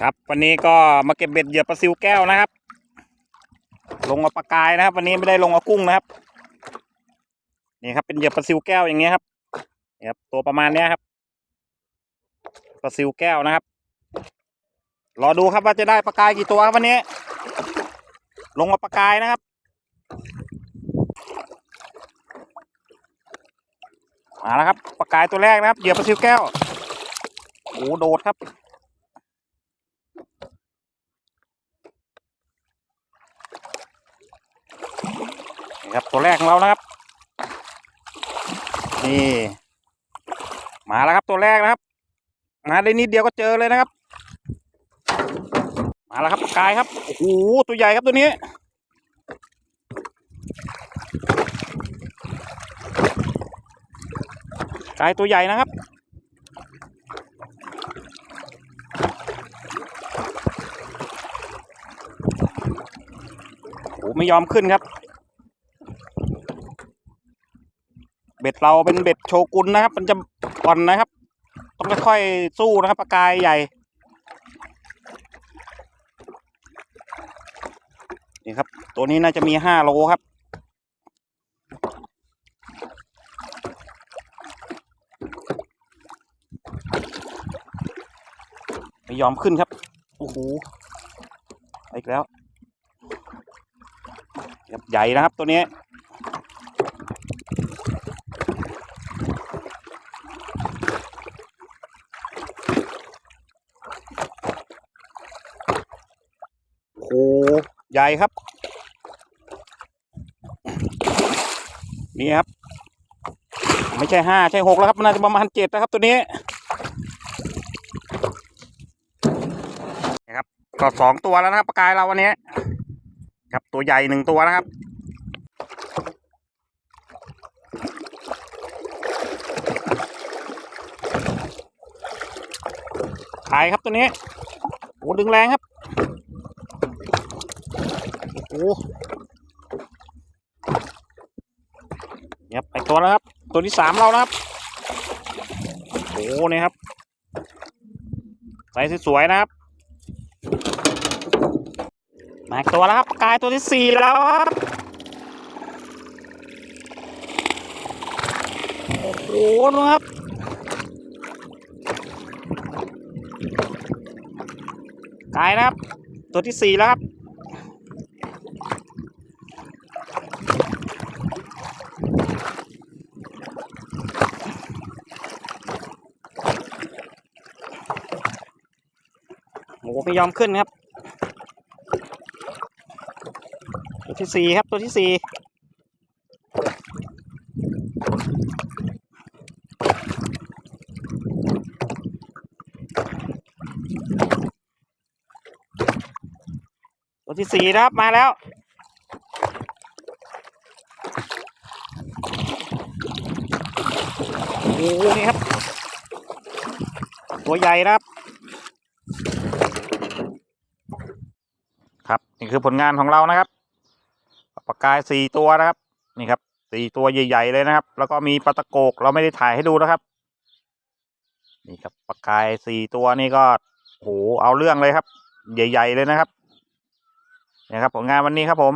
ครับ วันนี้ก็มาเก็บเบ็ดเหยื่อปลาซิวแก้วนะครับ ลงเอาปลากายนะครับ วันนี้ไม่ได้ลงเอากุ้งนะครับ นี่ครับเป็นเหยื่อปลาซิวแก้วอย่างเงี้ยครับนี่ครับ ตัวประมาณเนี้ยครับปลาซิวแก้วนะครับ รอดูครับว่าจะได้ปลากายกี่ตัวครับวันนี้ ลงมาปลากายนะครับมาแล้วครับปลากายตัวแรกนะครับเหยื่อปลาซิวแก้วโอ้โดดครับ ครับตัวแรกของเรานะครับ นี่มาแล้วครับตัวแรกนะครับมาได้นิดเดียวก็เจอเลยนะครับ มาแล้วครับกายครับโอ้โหตัวใหญ่ครับตัวนี้กายตัวใหญ่นะครับโอ้ไม่ยอมขึ้นครับ เบ็ดเราเป็นเบ็ดโชกุนนะครับ มันจะอ่อนนะครับ ต้องค่อยๆสู้นะครับปลากายใหญ่ นี่ครับ ตัวนี้น่าจะมีห้าโลครับไม่ยอมขึ้นครับ โอ้โห อีกแล้ว ใหญ่นะครับตัวนี้ โอ้โหใหญ่ครับ นี่ครับ ไม่ใช่ห้าใช่หกแล้วครับน่าจะประมาณเจ็ดนะครับตัวนี้นะครับ ก็สองตัวแล้วนะครับปลากายเราวันนี้ครับตัวใหญ่หนึ่งตัวนะครับขายครับตัวนี้โอ้ดึงแรงครับ โอ้เนี่ย ครับไปตัวแล้วครับ ตัวที่สามเรานะครับโอ้เนี่ยครับใส่สวยๆนะครับมาตัวแล้วครับกายตัวที่สี่แล้วครับโอ้โหดูครับกายนะครับ ตัวที่สี่แล้วครับ อ้โหไม่ยอมขึ้นครับ ตัวที่สี่ครับ ตัวที่สี่ตัวที่สี่นะครับ มาแล้วโอ้โหนี่ครับ ตัวใหญ่นะครับ นี่คือผลงานของเรานะครับปลากายสี่ตัวนะครับ นี่ครับสี่ตัวใหญ่ ๆ เลยนะครับ แล้วก็มีปลาตะโกกเราไม่ได้ถ่ายให้ดูนะครับ นี่ครับปลากายสี่ตัวนี่ก็โหเอาเรื่องเลยครับ ใหญ่ ๆ เลยนะครับนี่ครับผลงานวันนี้ครับผม